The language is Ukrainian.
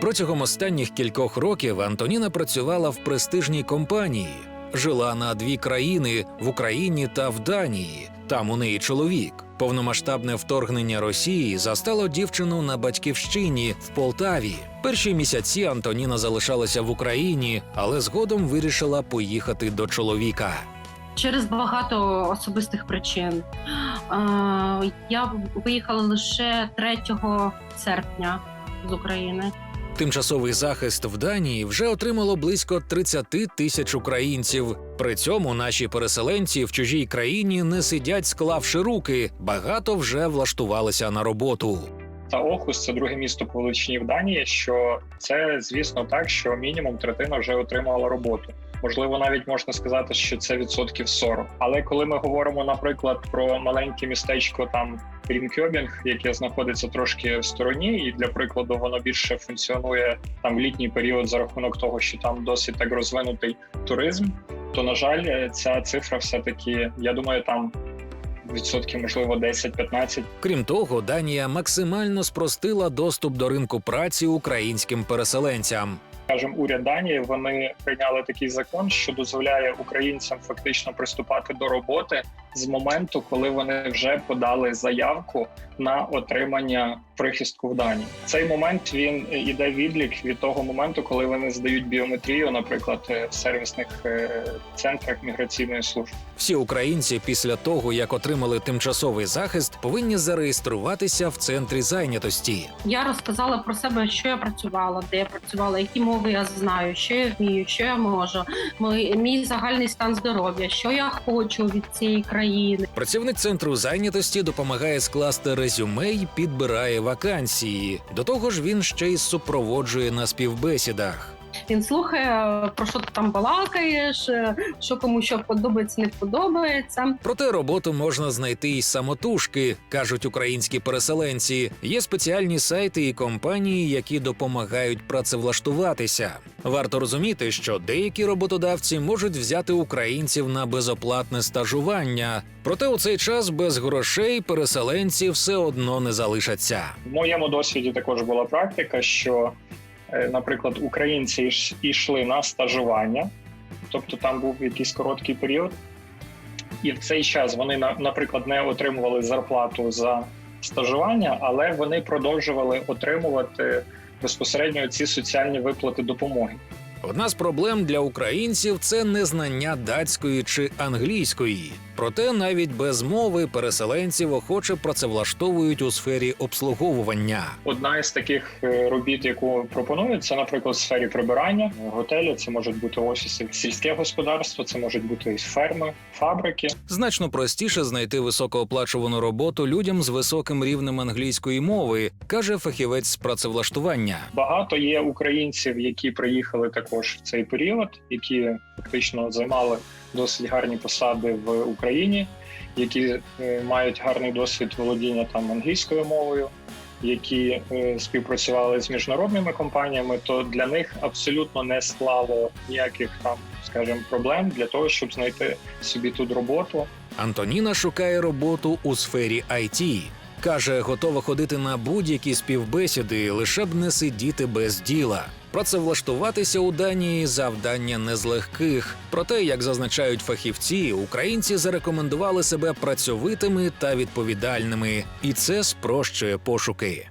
Протягом останніх кількох років Антоніна працювала в престижній компанії, жила на дві країни в Україні та в Данії. Там у неї чоловік. Повномасштабне вторгнення Росії застало дівчину на батьківщині в Полтаві. Перші місяці Антоніна залишалася в Україні, але згодом вирішила поїхати до чоловіка. Через багато особистих причин. Я виїхала лише 3 серпня з України. Тимчасовий захист в Данії вже отримало близько 30 тисяч українців. При цьому наші переселенці в чужій країні не сидять, склавши руки. Багато вже влаштувалися на роботу. Та Охус це друге місто по величині в Данії. Що це, звісно, так, що мінімум третина вже отримала роботу. Можливо, навіть можна сказати, що це відсотків 40. Але коли ми говоримо, наприклад, про маленьке містечко там Рінкьобінг, яке знаходиться трошки в стороні, і для прикладу воно більше функціонує там в літній період за рахунок того, що там досить так розвинутий туризм. То на жаль, ця цифра все таки, я думаю, там відсотків можливо 10-15 Крім того, Данія максимально спростила доступ до ринку праці українським переселенцям. Кажем, уряд Данії вони прийняли такий закон, що дозволяє українцям фактично приступати до роботи з моменту, коли вони вже подали заявку на отримання прихистку в Данії. Цей момент він іде відлік від того моменту, коли вони здають біометрію, наприклад, е, в сервісних е, центрах міграційної служби. Всі українці після того, як отримали тимчасовий захист, повинні зареєструватися в центрі зайнятості. Я розказала про себе, що я працювала, де я працювала, які мови я знаю, що я вмію, що я можу, мій, мій загальний стан здоров'я, що я хочу від цієї країни. Працівник центру зайнятості допомагає скласти резюме й підбирає вакансії. До того ж, він ще й супроводжує на співбесідах. Він слухає про що ти там балакаєш, е, що кому що подобається, не подобається. Проте роботу можна знайти й самотужки, кажуть українські переселенці. Є спеціальні сайти і компанії, які допомагають працевлаштуватися. Варто розуміти, що деякі роботодавці можуть взяти українців на безоплатне стажування. Проте у цей час без грошей переселенці все одно не залишаться. В моєму досвіді також була практика, що, е, наприклад, українці йш- йшли на стажування, тобто там був якийсь короткий період, і в цей час вони, на- наприклад, не отримували зарплату за стажування, але вони продовжували отримувати безпосередньо ці соціальні виплати допомоги. Одна з проблем для українців це незнання датської чи англійської. Проте навіть без мови переселенців охоче працевлаштовують у сфері обслуговування. Одна із таких е, робіт, яку пропонують, це, наприклад, в сфері прибирання, готелі, це можуть бути офіси, сільське господарство, це можуть бути і ферми, фабрики. Значно простіше знайти високооплачувану роботу людям з високим рівнем англійської мови, каже фахівець з працевлаштування. Багато є українців, які приїхали також в цей період, які фактично займали досить гарні посади в Україні, які е, мають гарний досвід володіння там англійською мовою. Які е, співпрацювали з міжнародними компаніями, то для них абсолютно не склало ніяких там, скажімо, проблем для того, щоб знайти собі тут роботу. Антоніна шукає роботу у сфері IT. Каже, готова ходити на будь-які співбесіди, лише б не сидіти без діла. Працевлаштуватися у Данії завдання не з легких. Проте, як зазначають фахівці, українці зарекомендували себе працьовитими та відповідальними, і це спрощує пошуки.